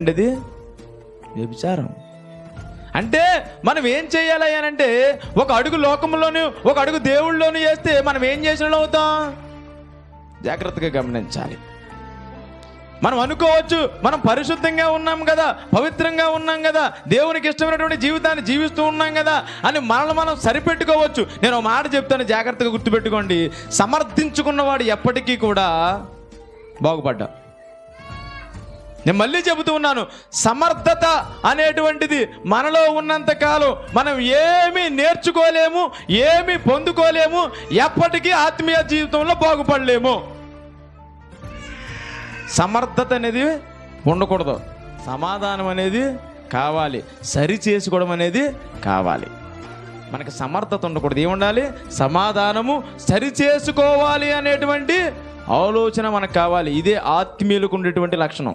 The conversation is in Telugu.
ఇది వ్యభిచారం అంటే మనం ఏం చేయాలి అని అంటే ఒక అడుగు లోకంలోను ఒక అడుగు దేవుళ్ళలోను చేస్తే మనం ఏం చేసిన అవుతాం? జాగ్రత్తగా గమనించాలి. మనం అనుకోవచ్చు మనం పరిశుద్ధంగా ఉన్నాం కదా పవిత్రంగా ఉన్నాం కదా దేవునికి ఇష్టమైనటువంటి జీవితాన్ని జీవిస్తూ ఉన్నాం కదా అని మనల్ని మనం సరిపెట్టుకోవచ్చు. నేను ఒక మాట చెప్తాను జాగ్రత్తగా గుర్తుపెట్టుకోండి. సమర్థించుకున్నవాడు ఎప్పటికీ కూడా బాగుపడ్డా నేను మళ్ళీ చెబుతూ ఉన్నాను సమర్థత అనేటువంటిది మనలో ఉన్నంతకాలం మనం ఏమీ నేర్చుకోలేము ఏమీ పొందుకోలేము ఎప్పటికీ ఆత్మీయ జీవితంలో బాగుపడలేము. సమర్థత అనేది ఉండకూడదు సమాధానం అనేది కావాలి సరి చేసుకోవడం అనేది కావాలి. మనకి సమర్థత ఉండకూడదు ఏముండాలి సమాధానము సరి చేసుకోవాలి అనేటువంటి ఆలోచన మనకు కావాలి ఇదే ఆత్మీయులకు ఉండేటువంటి లక్షణం.